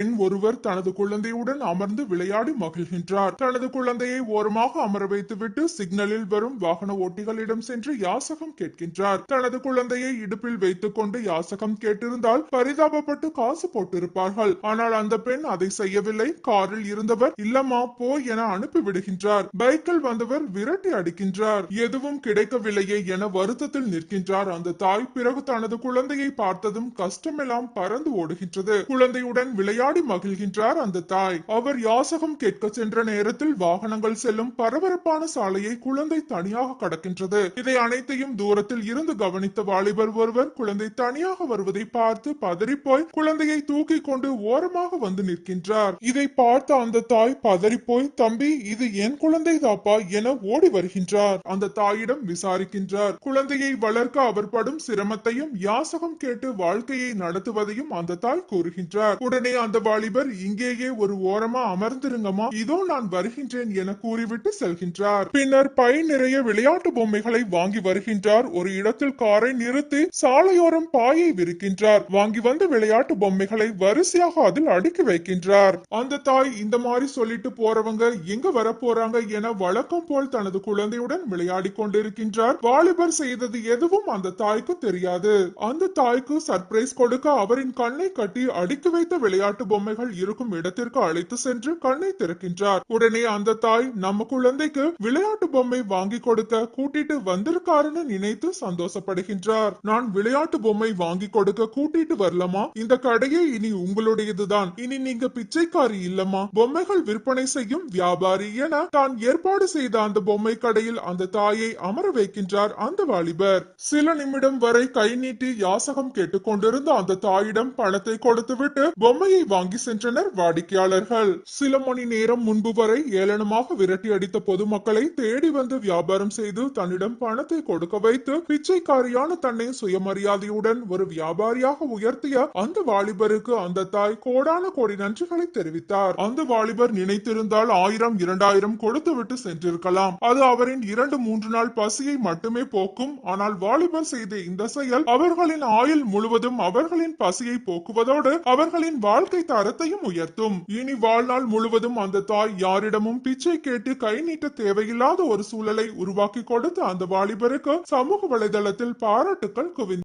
பெண் ஒருவர் தனது குழந்தையுடன் அமர்ந்து விளையாடி மகிழ்கின்றார். தனது குழந்தையை ஓரமாக அமர வைத்துவிட்டு சிக்னலில் வரும் வாகன ஓட்டிகளிடம் சென்று யாசகம் கேட்கின்றார். தனது குழந்தையை இடுப்பில் வைத்துக் கொண்டு யாசகம் கேட்டிருந்தால் பரிதாபப்பட்டு காசு போட்டிருப்பார்கள். ஆனால் அந்த பெண் அதை செய்யவில்லை. காரில் இருந்தவர் இல்லம்மா போ என அனுப்பி விடுகின்றார். பைக்கில் வந்தவர் விரட்டி அடிக்கின்றார். எதுவும் கிடைக்கவில்லையே என வருத்தத்தில் நிற்கின்றார் அந்த தாய். பிறகு தனது குழந்தையை பார்த்ததும் கஷ்டமெல்லாம் பறந்து ஓடுகின்றது. குழந்தையுடன் விளையாட மகிழ்கின்றார் அந்த தாய். அவர் யாசகம் கேட்க சென்ற நேரத்தில் வாகனங்கள் செல்லும் பரபரப்பான சாலையை குழந்தை தனியாக கடக்கின்றது. இதை அனைத்தையும் தூரத்தில் இருந்து கவனித்த வாலிபர் ஒருவர் குழந்தை தனியாக வருவதை பார்த்து பதறிப்போய் குழந்தையை தூக்கி கொண்டு ஓரமாக வந்து நிற்கின்றார். இதை பார்த்த அந்த தாய் பதறிப்போய் தம்பி இது என் குழந்தை தாப்பா என ஓடி வருகின்றார். அந்த தாயிடம் விசாரிக்கின்றார். குழந்தையை வளர்க்க அவர் படும் சிரமத்தையும் யாசகம் கேட்டு வாழ்க்கையை நடத்துவதையும் அந்த தாய் கூறுகின்றார். உடனே அந்த வாலிபர் இங்கேயே ஒரு ஓரமா அமர்ந்திருங்கம்மா. இதோ நான் வருகின்றேன் என கூறிவிட்டு செல்கின்றார். பின்னர் பை நிறைய விளையாட்டு பொம்மைகளை வாங்கி வருகின்றார். ஒரு இடத்தில் காரை நிறுத்தி சாலையோரம் பாயை விரிக்கின்றார். வாங்கி வந்த விளையாட்டு பொம்மைகளை வரிசையாக அதில் அடுக்கி வைக்கின்றார். அந்த தாய் இந்த மாதிரி சொல்லிட்டு போறவங்க எங்க வர போறாங்க என வழக்கம் போல் தனது குழந்தையுடன் விளையாடி கொண்டிருக்கின்றார். வாலிபர் செய்தது எதுவும் அந்த தாய்க்கு தெரியாது. அந்த தாய்க்கு சர்ப்ரைஸ் கொடுக்க அவரின் கண்ணை கட்டி அடுக்கி வைத்த விளையாட்டு பொம்மைகள் இருக்கும் இடத்திற்கு அழைத்து சென்று கண்ணை திறக்கின்றார். உடனே அந்த தாய் நம்ம குழந்தைக்கு விளையாட்டு பொம்மை வாங்கி கொடுக்க கூட்டிட்டு வந்திருக்காருன்னு நினைத்து சந்தோஷப்படுகின்றார். நான் விளையாட்டு பொம்மை வாங்கி கொடுக்க கூட்டிட்டு வரலமா? இந்த கடையே இனி உங்களுடையதுதான். இனி நீங்க பிச்சைக்காரி இல்லமா பொம்மைகள் விற்பனை செய்யும் வியாபாரி என தான் ஏற்பாடு செய்த அந்த பொம்மை கடையில் அந்த தாயை அமர வைக்கின்றார் அந்த வாலிபர். சில நிமிடம் வரை கை நீட்டி யாசகம் கேட்டுக்கொண்டிருந்த அந்த தாயிடம் பணத்தை கொடுத்துவிட்டு பொம்மையை வாங்கி சென்றனர் வாடிக்கையாளர்கள். சில மணி நேரம் முன்பு வரை ஏளனமாக விரட்டி அடித்த பொதுமக்களை தேடி வந்து வியாபாரம் செய்து தன்னிடம் பணத்தை கொடுக்க வைத்து பிச்சைக்காரியான தன்னை சுயமரியாதையுடன் ஒரு வியாபாரியாக உயர்த்திய அந்த வாலிபருக்கு அந்த தாய் கோடான கோடி நன்றிகளை தெரிவித்தார். அந்த வாலிபர் நினைத்திருந்தால் ஆயிரம் இரண்டாயிரம் கொடுத்து விட்டு சென்றிருக்கலாம். அது அவரின் இரண்டு மூன்று நாள் பசியை மட்டுமே போக்கும். ஆனால் வாலிபர் செய்த இந்த செயல் அவர்களின் ஆயுள் முழுவதும் அவர்களின் பசியை போக்குவதோடு அவர்களின் வாழ்க்கை தரத்தையும் உயர்த்தும். இனி வாழ்நாள் முழுவதும் அந்த தாய் யாரிடமும் பிச்சை கேட்டு கை நீட்ட தேவையில்லாத ஒரு சூழலை உருவாக்கி கொடுத்த அந்த வாலிபருக்கு சமூக வலைதளத்தில் பாராட்டுக்கள் குவிந்து